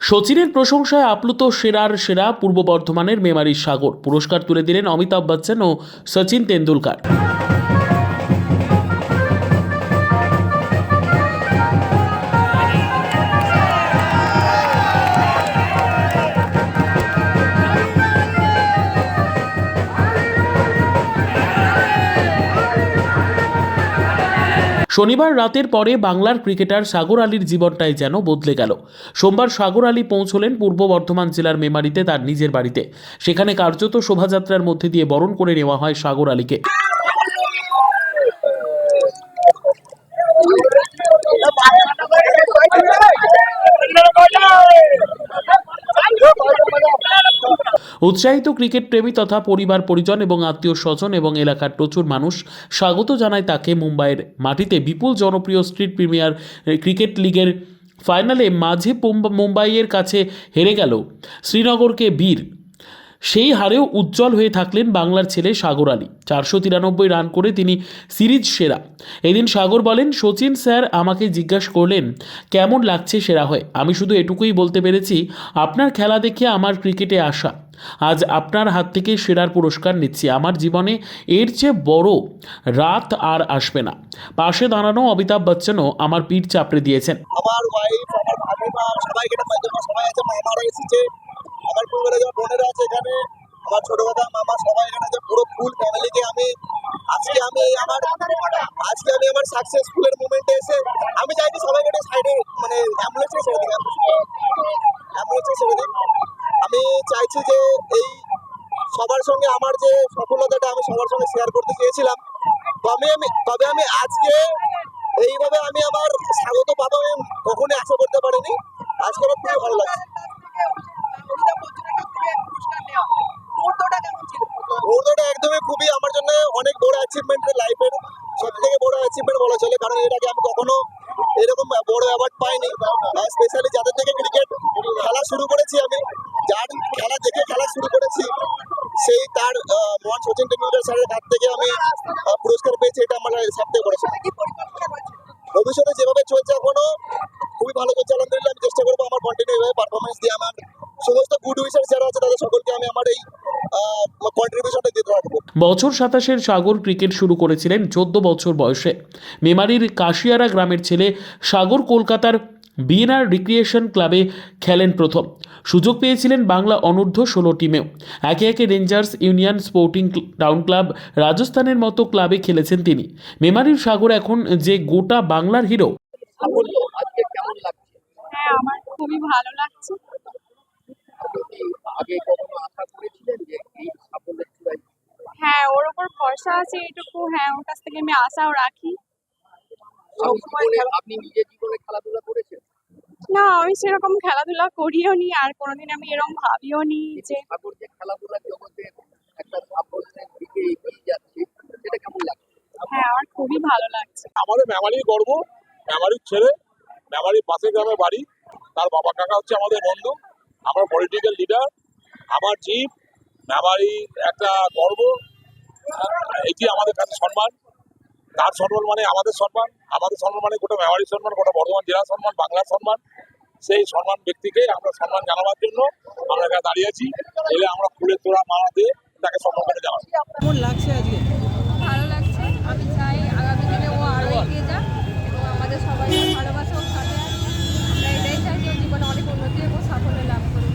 সচিনের প্রশংসায় আপ্লুত সেরার সেরা পূর্ব বর্ধমানের মেমারির সাগর। পুরস্কার তুলে দিলেন অমিতাভ বচ্চন ও সচিন তেন্ডুলকার। শনিবার রাতের পরে বাংলার ক্রিকেটার সাগর আলীর জীবনটাই যেন বদলে গেল। সোমবার সাগর আলী পৌঁছলেন পূর্ব বর্ধমান জেলার মেমারিতে তার নিজের বাড়িতে। সেখানে কার্যত শোভাযাত্রার মধ্যে দিয়ে বরণ করে নেওয়া হয় সাগর আলীকে। উৎসাহিত ক্রিকেট প্রেমী তথা পরিবার, পরিজন এবং আত্মীয় স্বজন এবং এলাকার প্রচুর মানুষ স্বাগত জানায় তাকে মুম্বাইয়ের মাটিতে। বিপুল জনপ্রিয় স্ট্রিট প্রিমিয়ার ক্রিকেট লিগের ফাইনালে মাঝে মুম্বাইয়ের কাছে হেরে গেল শ্রীনগরকে বীর। সেই হারেও উজ্জ্বল হয়ে থাকলেন বাংলার ছেলে সাগর আলী। চারশো তিরানব্বই রান করে তিনি সিরিজ সেরা। এদিন সাগর বলেন, সচিন স্যার আমাকে জিজ্ঞাসা করলেন, কেমন লাগছে সেরা হয়ে? আমি শুধু এটুকুই বলতে পেরেছি, আপনার খেলা দেখে আমার ক্রিকেটে আসা আজ আপনার হাত থেকে সেরার পুরস্কার নিচ্ছি। আমার জীবনে এর চেয়ে বড় রাত আর আসবে না। পাশে দাঁড়ানো অমিতাভ বচ্চনও আমার পিঠ চাপড়ে দিয়েছেন। আমার ওয়াইফ আমার সবাই এসেছে। আছে এখানে, আমার মামা সবাই পুরো ফুল ফ্যামিলিকে আমি, আজকে আমি আমার, আজকে আমি আমার সাকসেসফুলের এসে, আমি চাইছি সবাইকে সাইডে মানে অ্যাম্বুলেন্সে ছেড়ে দিই অ্যাম্বুলেন্সে ছেড়ে দিই আমি চাইছি যে এই সবার সঙ্গে আমার যে সফলতাটা আমি সবার সঙ্গে শেয়ার করতে চেয়েছিলাম। তবে আমি তবে আমি আজকে এইভাবে আমি আমার স্বাগত পাবো আমি কখনই আশা করতে পারিনি। আজকে আমার খুবই ভালো লাগছে। মুহূর্তটা একদমই খুবই আমার জন্য অনেক বড় অ্যাচিভমেন্ট লাইফের সব থেকে বড় অ্যাচিভমেন্ট বলা চলে, কারণ এর আগে আমি কখনো এরকম বড় অ্যাওয়ার্ড পাইনি। স্পেশালি যাদের থেকে ক্রিকেট খেলা শুরু করেছি আমি, যার খেলা দেখে খেলা শুরু করেছি, সেই তার মহান সচিন টেন্ডুলকার স্যারের হাত থেকে আমি পুরস্কার পেয়েছি, এটা আমার সব থেকে বড় ভবিষ্যতে যেভাবে চলছে এখনও, খুবই ভালো চলছে, আলহামদুলিল্লাহ, আমি চেষ্টা করব আমার কন্টিনিউ পারফরমেন্স দিয়ে আমার সমস্ত গুড উইশার যারা আছে, তাদের সকলকে আমি আমার এই কন্ট্রিবিউশনটা দিতে থাকব বছর সাতাশের সাগর ক্রিকেট শুরু করেছিলেন চোদ্দ বছর বয়সে। মেমারির কাশিয়ারা গ্রামের ছেলে সাগর কলকাতার বিএনআর রিক্রিয়েশন ক্লাবে খেলেন প্রথম। সুযোগ পেয়েছিলেন বাংলা অনূর্ধ্ব ষোলো টিমেও একে একে rangers union sporting town club রাজস্থানের মতো ক্লাবে খেলেছেন তিনি। মেমারির সাগর এখন যে গোটা বাংলার হিরো হ্যাঁ আমার খুবই ভালো লাগছে। হ্যাঁ ওর ওপর ভরসা আছে এইটুকু। হ্যাঁ ওর কাছ থেকে আমি আশাও রাখি। আপনি নিজের জীবনে খেলাধুলা করেছেন? না আমি সেরকম খেলাধুলা করিও নি আর কোনোদিন আমি এরকম ভাবিও নি যে খেলাধুলার জগতে একটা সাফল্যের দিকে এগিয়ে যাচ্ছে সেটা কেমন লাগছে? হ্যাঁ আমার খুবই ভালো লাগছে। আমাদের মেমারির গর্ব মেমারির ছেলে মেমারির পাশের গ্রামে বাড়ি। তার বাবা কাকা হচ্ছে আমাদের বন্ধু। আমরা পলিটিক্যাল লিডার আমার জিপ মেমারির একটা গর্ব, এটি আমাদের কাছে সম্মান। তার সম্মান মানে আমাদের সম্মান। আমাদের সম্মান মানে গোটা মেমারির সম্মান, গোটা বর্ধমান জেলার সম্মান, বাংলার সম্মান। সেই সম্মান ব্যক্তিকে আমরা সম্মান জানাবার জন্য আমরা এখানে দাঁড়িয়ে আছি। এলে আমরা ফুলের তোড়া মারা দিয়ে তাকে সম্মান করে জানাব। কেমন লাগছে আজকে ভালো লাগছে আমি চাই আগামী দিনে ও আরও এগিয়ে যাক এবং আমাদের সবাই ভালোবাসা ওর সাথে আছে আমরা এটাই চাই যে ওর জীবনে অনেক উন্নতি এবং সাফল্য লাভ করুক